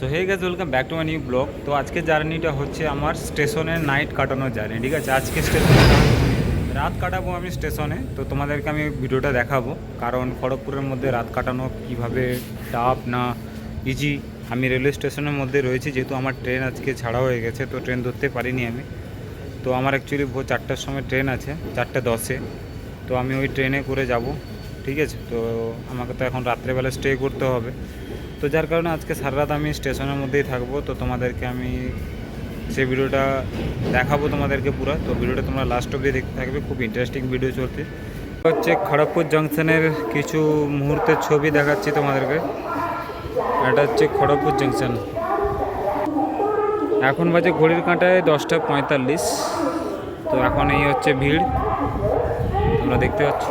So hey গেছে welcome back to my new blog তো আজকে জার্নিটা হচ্ছে আমার স্টেশনে নাইট কাটানোর জার্নি ঠিক আছে? আজকে স্টেশনে রাত কাটাবো আমি স্টেশনে। তো তোমাদেরকে আমি ভিডিওটা দেখাবো, কারণ খড়গপুরের মধ্যে রাত কাটানো কীভাবে টাফ না ইজি আমি রেলওয়ে স্টেশনের মধ্যে রয়েছি, যেহেতু আমার ট্রেন আজকে ছাড়া হয়ে গেছে, তো ট্রেন ধরতে পারিনি আমি। তো আমার অ্যাকচুয়ালি ভোর চারটার সময় ট্রেন আছে, চারটে দশে। তো আমি ওই ট্রেনে করে যাব, ঠিক আছে? তো আমাকে তো এখন রাত্রেবেলা স্টে করতে হবে। তো যার কারণে আজকে সারা রাত আমি স্টেশনের মধ্যেই থাকব, তো তোমাদেরকে আমি সেই ভিডিওটা দেখাবো তোমাদেরকে পুরো। তো ভিডিওটা তোমরা লাস্ট অবধি দেখতে থাকবে, খুব ইন্টারেস্টিং ভিডিও চলছে। হচ্ছে খড়গপুর জংশনের কিছু মুহূর্তের ছবি দেখাচ্ছি তোমাদেরকে। এটা হচ্ছে খড়গপুর জংশন এখন বাজে ঘড়ির কাঁটায় দশটা পঁয়তাল্লিশ। তো এখন এই হচ্ছে ভিড়। তোমরা দেখতে পাচ্ছ।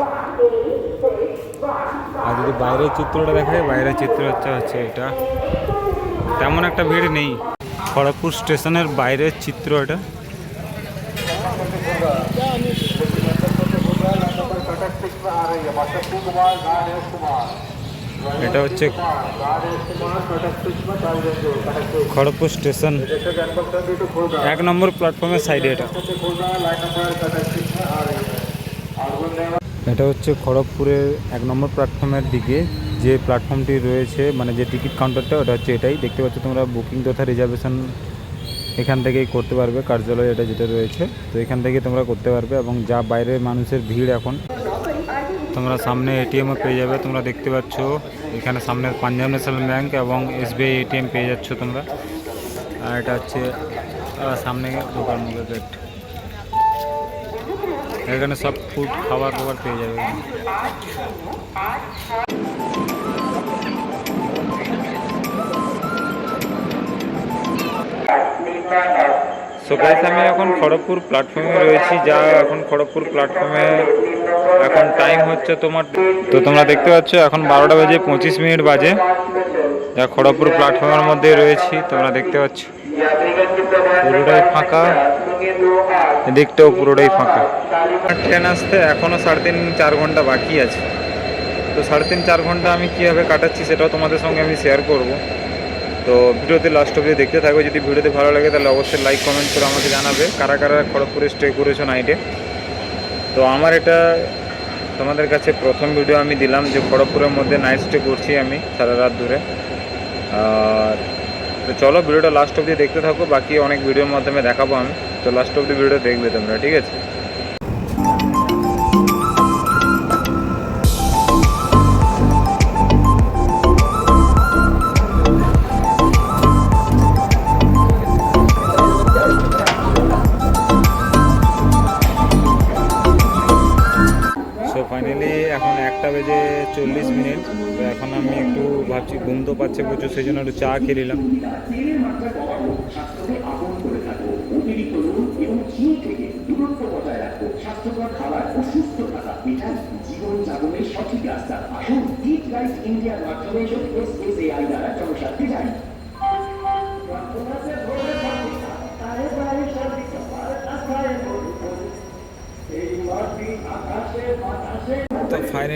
আর যদি বাইরের চিত্রটা দেখায় বাইরের চিত্র হচ্ছে হচ্ছে এটা। তেমন একটা ভিড় নেই। খড়গপুর স্টেশনের বাইরের চিত্র এটা। এটা হচ্ছে খড়গপুর স্টেশন। এক নম্বর প্ল্যাটফর্মের সাইডে এটা। এটা হচ্ছে খড়গপুরের এক নম্বর প্ল্যাটফর্মের দিকে। যে প্ল্যাটফর্মটি রয়েছে মানে যে টিকিট কাউন্টারটা ওটা হচ্ছে এটাই। দেখতে পাচ্ছ তোমরা বুকিং তথা রিজার্ভেশন এখান থেকেই করতে পারবে, কার্যালয় এটা যেটা রয়েছে। তো এখান থেকে তোমরা করতে পারবে এবং যা বাইরে মানুষের ভিড় এখন, তোমরা সামনে এটিএমও পেয়ে যাবে। তোমরা দেখতে পাচ্ছ, এখানে সামনে পাঞ্জাব ন্যাশনাল ব্যাঙ্ক এবং এসবিআই এটিএম পেয়ে যাচ্ছ তোমরা। আর এটা হচ্ছে সামনে দোকান গেট এখানে সব ফুড খাবার দাবার পেয়ে যাবে। সো গাইস আমি এখন খড়গপুর প্ল্যাটফর্মে রয়েছি, যা এখন খড়গপুর প্ল্যাটফর্মে এখন টাইম হচ্ছে তোমার, তো তোমরা দেখতে পাচ্ছ, এখন বারোটা বাজে পঁচিশ মিনিট বাজে। যা খড়গপুর প্ল্যাটফর্মের মধ্যে রয়েছি, তোমরা দেখতে পাচ্ছ। পুরোটাই ফাঁকা। এদিকটাও পুরোটাই ফাঁকা। ট্রেন আসতে এখনও সাড়ে তিন, চার ঘণ্টা বাকি আছে। তো সাড়ে তিন, চার ঘণ্টা আমি কীভাবে কাটাচ্ছি সেটাও তোমাদের সঙ্গে আমি শেয়ার করব। তো ভিডিওতে লাস্ট অবধি দেখতে থাকো। যদি ভিডিওতে ভালো লাগে তাহলে অবশ্যই লাইক কমেন্ট করে আমাকে জানাবে। কারা কারা খড়গপুরে স্টে করেছ নাইটে তো আমার এটা তোমাদের কাছে প্রথম ভিডিও আমি দিলাম যে খড়গপুরের মধ্যে নাইট স্টে করছি আমি সারা রাত ধরে। আর তো চলো ভিডিওটা লাস্ট অবধি দেখতে থাকো, বাকি অনেক ভিডিওর মাধ্যমে দেখাবো আমি। তো লাস্ট অবধি ভিডিওটা দেখবে তোমরা, ঠিক আছে? একটা বেজে চল্লিশ মিনিট। তো এখন আমি একটু ভাবছি, ঘুম তো পাচ্ছে প্রচুর, সেই জন্য একটু চা খেয়ে নিলাম। সঠিক রাস্তা আসুন লাইফ ইন্ডিয়ার মাধ্যমে দ্বারা জনস্বার্থে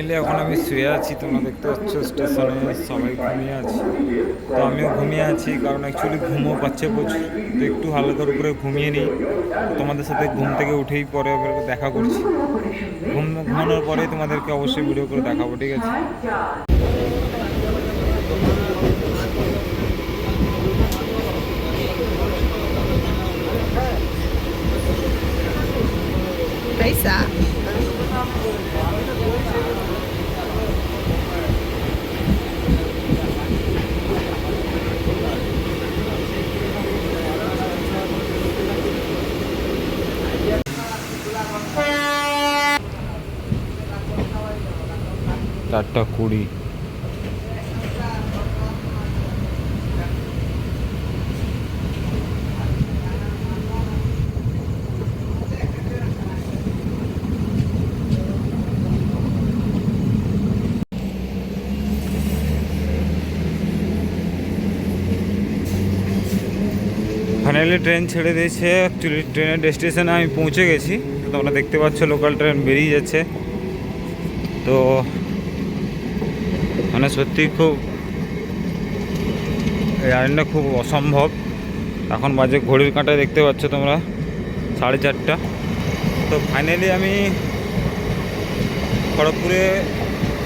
ফাইনালি এখন আমি শুয়ে আছি, তোমরা দেখতে পাচ্ছ, স্টেশনে সবাই ঘুমিয়ে আছে। তো আমিও ঘুমিয়ে আছি, কারণ অ্যাকচুয়ালি ঘুমও পাচ্ছে প্রচুর। তো একটু হালকার উপরে ঘুমিয়ে নিই। তোমাদের সাথে ঘুম থেকে উঠেই পরে দেখা করছি। ঘুম ঘুমানোর পরে তোমাদেরকে অবশ্যই ভিডিও করে দেখাবো, ঠিক আছে? চারটা কুড়ি ফাইনালি ট্রেন ছেড়ে দিয়েছে। অ্যাকচুয়ালি ট্রেনের ডেস্টিনেশনে আমি পৌঁছে গেছি। তোমরা দেখতে পাচ্ছ লোকাল ট্রেন বেরিয়ে যাচ্ছে। তো মানে সত্যি খুব জার্নিটা খুব অসম্ভব। এখন বাজে ঘড়ির কাঁটায় দেখতে পাচ্ছ তোমরা, সাড়ে চারটা। তো ফাইনালি আমি খড়গপুরে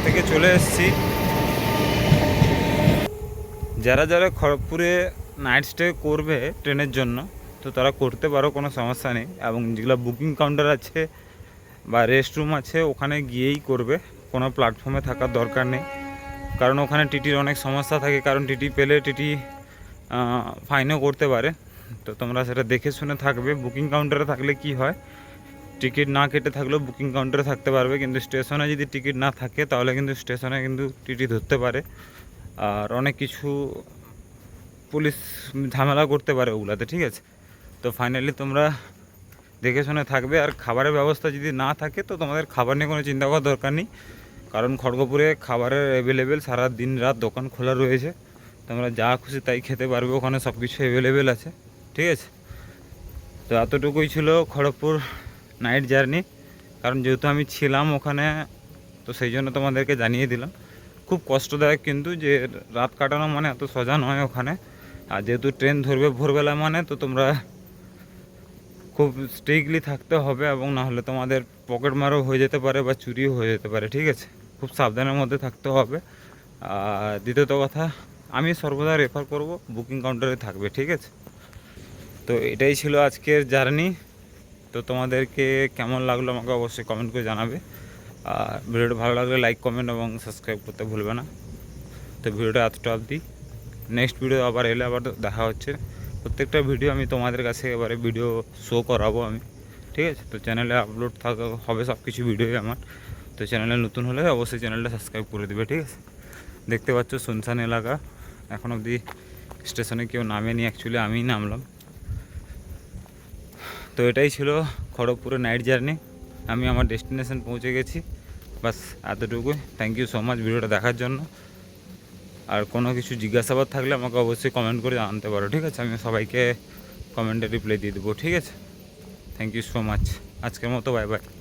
থেকে চলে এসেছি। যারা যারা খড়গপুরে নাইট স্টে করবে ট্রেনের জন্য, তো তারা করতে পারো, কোনো সমস্যা নেই। এবং যেগুলো বুকিং কাউন্টার আছে বা রেস্ট রুম আছে, ওখানে গিয়েই করবে। কোনো প্ল্যাটফর্মে থাকার দরকার নেই। কারণ ওখানে টিটির অনেক সমস্যা থাকে, কারণ টিটি পেলে টিটি ফাইনও করতে পারে। তো তোমরা সেটা দেখে শুনে থাকবে। বুকিং কাউন্টারে থাকলে কি হয়? টিকিট না কেটে থাকলেও বুকিং কাউন্টারে থাকতে পারবে, কিন্তু স্টেশনে যদি টিকিট না থাকে, তাহলে কিন্তু স্টেশনে কিন্তু টিটি ধরতে পারে। আর অনেক কিছু পুলিশ ঝামেলা করতে পারে ওগুলাতে, ঠিক আছে? তো ফাইনালি তোমরা দেখে শুনে থাকবে। আর খাবারের ব্যবস্থা যদি না থাকে, তো তোমাদের খাবার নিয়ে কোনো চিন্তা করার দরকার নেই। কারণ খড়গপুরে খাবারের অ্যাভেলেবেল সারা দিন রাত দোকান খোলা রয়েছে। তোমরা যা খুশি তাই খেতে পারবে, ওখানে সব কিছু অ্যাভেলেবেল আছে। ঠিক আছে? তো এতটুকুই ছিল খড়গপুর নাইট জার্নি কারণ যেহেতু আমি ছিলাম ওখানে, তো সেই জন্য তোমাদেরকে জানিয়ে দিলাম। খুব কষ্টদায়ক কিন্তু যে রাত কাটানো মানে এত সোজা নয় ওখানে। আর যেহেতু ট্রেন ধরবে ভোরবেলা মানে তো তোমরা খুব স্ট্রিক্টলি থাকতে হবে এবং নাহলে তোমাদের পকেট মারও হয়ে যেতে পারে বা চুরিও হয়ে যেতে পারে, ঠিক আছে? খুব সাবধানের মধ্যে থাকতে হবে। আর দ্বিতীয়ত কথা, আমি সর্বদা রেফার করব বুকিং কাউন্টারে থাকবে, ঠিক আছে? তো এটাই ছিল আজকের জার্নি তো তোমাদেরকে কেমন লাগল আমাকে অবশ্যই কমেন্ট করে জানাবে। আর ভিডিওটা ভালো লাগলে লাইক কমেন্ট এবং সাবস্ক্রাইব করতে ভুলবে না। তো ভিডিওটা এতটা অবধি। নেক্সট ভিডিও আবার এলে আবার দেখা হচ্ছে। প্রত্যেকটা ভিডিও আমি তোমাদের কাছে এবারে ভিডিও শো করাবো আমি। ঠিক আছে? তো চ্যানেলে আপলোড থাকা, হবে সব কিছু ভিডিওই আমার। তো চ্যানেলে নতুন হলে অবশ্যই চ্যানেলটা সাবস্ক্রাইব করে দেবে, ঠিক আছে? দেখতে পাচ্ছ শুনশান এলাকা। এখন অবধি স্টেশনে কেউ নামেনি অ্যাকচুয়ালি আমিই নামলাম। তো এটাই ছিল খড়গপুরের নাইট জার্নি আমি আমার ডেস্টিনেশন পৌঁছে গেছি। বাস এতটুকুই। থ্যাংক ইউ সো মাচ ভিডিওটা দেখার জন্য। আর কোনো কিছু জিজ্ঞাসাবাদ থাকলে আমাকে অবশ্যই কমেন্ট করে জানতে পারো, ঠিক আছে? আমি সবাইকে কমেন্টে রিপ্লাই দিয়ে দেবো, ঠিক আছে? থ্যাংক ইউ সো মাচ আজকের মতো বাই বাই